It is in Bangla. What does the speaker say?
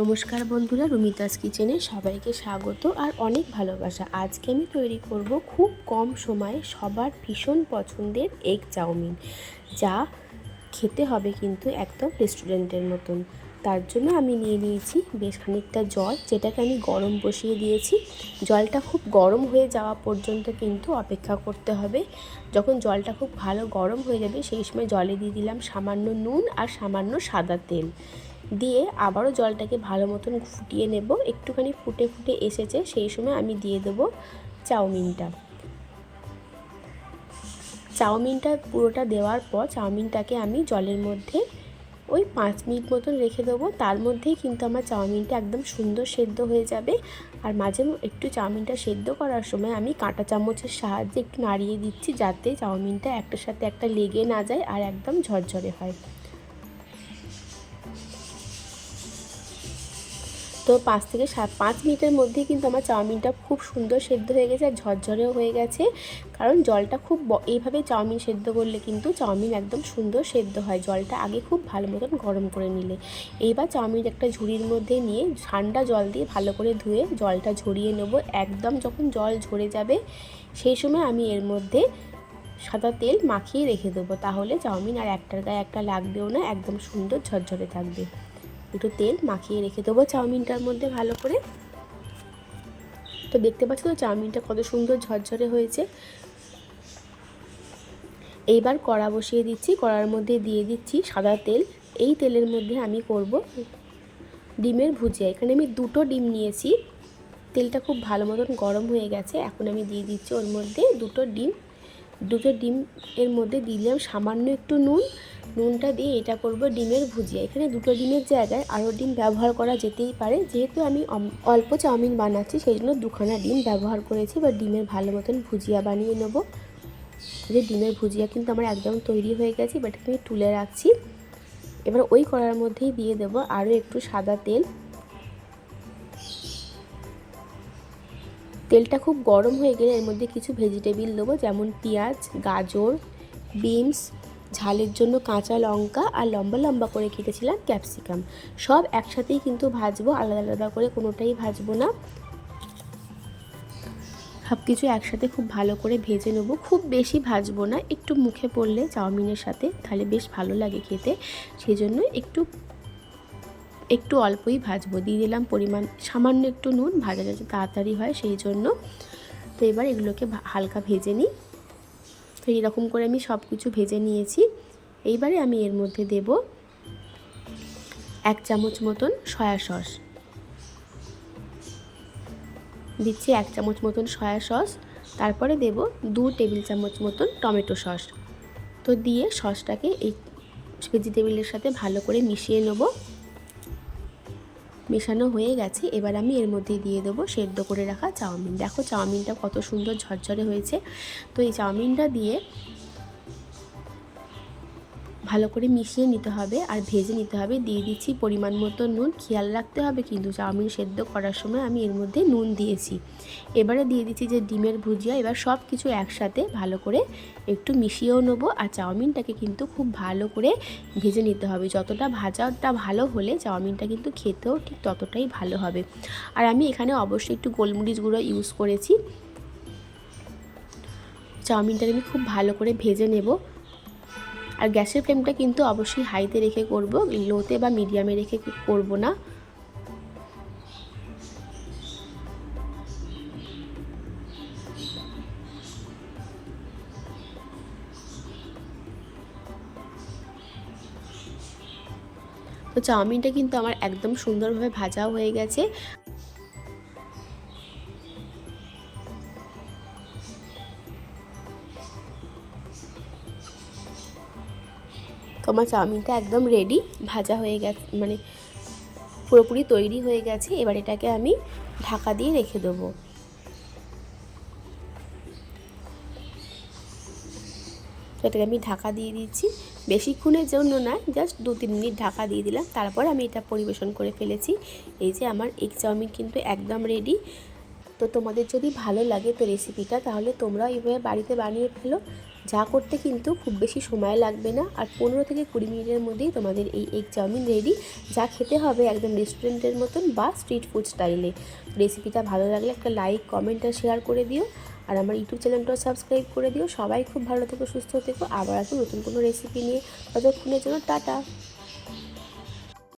নমস্কার বন্ধুরা, রুমিতাস কিচেনে সবাইকে স্বাগত আর অনেক ভালোবাসা। আজকে আমি তৈরি করব খুব কম সময়ে সবার ভীষণ পছন্দের এগ চাউমিন, যা খেতে হবে কিন্তু একদম রেস্টুরেন্টের মতন। তার জন্য আমি নিয়ে নিয়েছি বেশ খানিকটা জল, যেটাকে আমি গরম বসিয়ে দিয়েছি। জলটা খুব গরম হয়ে যাওয়া পর্যন্ত কিন্তু অপেক্ষা করতে হবে। যখন জলটা খুব ভালো গরম হয়ে যাবে, সেই সময় জলে দিয়ে দিলাম সামান্য নুন আর সামান্য সাদা তেল। দিয়ে আবারও জলটাকে ভালো মতন ফুটিয়ে নেব। একটুখানি ফুটে ফুটে এসেছে, সেই সময় আমি দিয়ে দেবো চাউমিনটা। চাউমিনটা পুরোটা দেওয়ার পর চাউমিনটাকে আমি জলের মধ্যে ওই পাঁচ মিনিট মতন রেখে দেবো। তার মধ্যেই কিন্তু আমার চাউমিনটা একদম সুন্দর সেদ্ধ হয়ে যাবে। আর মাঝে একটু চাউমিনটা সেদ্ধ করার সময় আমি কাঁটা চামচের সাহায্যে একটু নাড়িয়ে দিচ্ছি যাতে চাউমিনটা একটার সাথে একটা লেগে না যায় আর একদম ঝরঝরে হয়। তো পাঁচ থেকে সাত, পাঁচ মিনিটের মধ্যেই কিন্তু আমার চাউমিনটা খুব সুন্দর সেদ্ধ হয়ে গেছে আর ঝরঝরেও হয়ে গেছে। কারণ জলটা খুব এইভাবে চাউমিন সেদ্ধ করলে কিন্তু চাউমিন একদম সুন্দর সেদ্ধ হয়। জলটা আগে খুব ভালো মতন গরম করে নিলে। এইবার চাউমিন একটা ঝুড়ির মধ্যে নিয়ে ঠান্ডা জল দিয়ে ভালো করে ধুয়ে জলটা ঝরিয়ে নেব। একদম যখন জল ঝরে যাবে, সেই সময় আমি এর মধ্যে সাদা তেল মাখিয়ে রেখে দেবো। তাহলে চাউমিন আর একটার গায়ে একটা লাগবেও না, একদম সুন্দর ঝরঝরে থাকবে। একটু তেল মাখিয়ে রেখে দেবো চাউমিনটার মধ্যে ভালো করে। তো দেখতে পাচ্ছ তো চাউমিনটা কত সুন্দর ঝরঝরে হয়েছে। এইবার কড়া বসিয়ে দিচ্ছি, কড়ার মধ্যে দিয়ে দিচ্ছি সাদা তেল। এই তেলের মধ্যে আমি করব ডিমের ভুজিয়া। এখানে আমি দুটো ডিম নিয়েছি। তেলটা খুব ভালো মতন গরম হয়ে গেছে। এখন আমি দিয়ে দিচ্ছি ওর মধ্যে দুটো ডিম। দুটো ডিম এর মধ্যে দিলাম সামান্য একটু নুন। নুনটা দিয়ে এটা করব ডিমের ভুজিয়া। এখানে দুটো ডিমের জায়গায় আরও ডিম ব্যবহার করা যেতেই পারে। যেহেতু আমি অল্প চাউমিন বানাচ্ছি সেই জন্য দুখানা ডিম ব্যবহার করেছি বা ডিমের ভালো মতন ভুজিয়া বানিয়ে নেব। যে ডিমের ভুজিয়া কিন্তু আমার একদম তৈরি হয়ে গেছে এটাকে আমি তুলে রাখছি। এবার ওই কড়ার মধ্যেই দিয়ে দেবো আরও একটু সাদা তেল। তেলটা খুব গরম হয়ে গেলে এর মধ্যে কিছু ভেজিটেবিল দেবো, যেমন পেঁয়াজ, গাজর, বিনস ঝালের জন্য কাঁচা লঙ্কা আর লম্বা লম্বা করে কেটেছিলাম ক্যাপসিকাম। সব একসাথেই কিন্তু ভাজবো, আলাদা আলাদা করে কোনোটাই ভাজবো না। সব কিছু একসাথে খুব ভালো করে ভেজে নেব। খুব বেশি ভাজবো না, একটু মুখে পড়লে চাউমিনের সাথে, তাহলে বেশ ভালো লাগে খেতে। সেই জন্য একটু একটু অল্পই ভাজবো। দিয়ে দিলাম পরিমাণ, সামান্য একটু নুন, ভাজা যাতে তাড়াতাড়ি হয় সেই জন্য তো এবার এগুলোকে হালকা ভেজে নিই। তো এইরকম করে আমি সব কিছু ভেজে নিয়েছি। এইবারে আমি এর মধ্যে দেব এক চামচ মতন সয়া সস। দিচ্ছি এক চামচ মতন সয়া সস, তারপরে দেব দু টেবিল চামচ মতন টমেটো সস। তো দিয়ে সসটাকে এই ভেজিটেবিলের সাথে ভালো করে মিশিয়ে নেব। মেশানো হয়ে গেছে, এবার আমি এর মধ্যে দিয়ে দেবো সেদ্ধ করে রাখা চাউমিন। দেখো চাউমিনটা কত সুন্দর ঝরঝরে হয়েছে। তো এই চাউমিনটা দিয়ে ভালো করে মিশিয়ে নিতে হবে আর ভেজে নিতে হবে। দিয়ে দিচ্ছি পরিমাণ মতো নুন। খেয়াল রাখতে হবে কিন্তু চাউমিন সেদ্ধ করার সময় আমি এর মধ্যে নুন দিয়েছি। এবারে দিয়ে দিচ্ছি যে ডিমের ভুজিয়া। এবার সব কিছু একসাথে ভালো করে একটু মিশিয়েও নেব আর চাউমিনটাকে কিন্তু খুব ভালো করে ভেজে নিতে হবে। যতটা ভাজাটা ভালো হলে চাউমিনটা কিন্তু খেতেও ঠিক ততটাই ভালো হবে। আর আমি এখানে অবশ্যই একটু গোলমরিচ গুঁড়ো ইউজ করেছি। চাউমিনটাকে আমি খুব ভালো করে ভেজে নেব। আর গ্যাসের ফ্লেমটা কিন্তু অবশ্যই হাইতে রেখে করব, লোতে বা মিডিয়ামে রেখে করব না। তো চাউমিনটা কিন্তু আমার একদম সুন্দরভাবে ভাজাও হয়ে গেছে। তোমার চাউমিনটা একদম রেডি ভাজা হয়ে গেছে মানে পুরোপুরি তৈরি হয়ে গেছে। এবার এটাকে আমি ঢাকা দিয়ে রেখে দেবো। এটাকে আমি ঢাকা দিয়ে দিচ্ছি। বেশিক্ষণের জন্য না জাস্ট দু তিন মিনিট ঢাকা দিয়ে দিলাম। তারপর আমি এটা পরিবেশন করে ফেলেছি। এই যে আমার এগ চাউমিন কিন্তু একদম রেডি তো তোমাদের যদি ভালো লাগে তো রেসিপিটা তাহলে তোমরাও এইভাবে বাড়িতে বানিয়ে ফেলো। যা করতে কিন্তু খুব বেশি সময় লাগবে না। আর পনেরো থেকে কুড়ি মিনিটের মধ্যেই তোমাদের এই এগ চাউমিন রেডি যা খেতে হবে একদম রেস্টুরেন্টের মতন বা স্ট্রিট ফুড স্টাইলে রেসিপিটা ভালো লাগলে একটা লাইক কমেন্ট আর শেয়ার করে দিও। আর আমার ইউটিউব চ্যানেলটাও সাবস্ক্রাইব করে দিও। সবাই খুব ভালো থেকো, সুস্থ থেকো। আবার আসব নতুন কোনো রেসিপি নিয়ে। ততক্ষণের জন্য টাটা।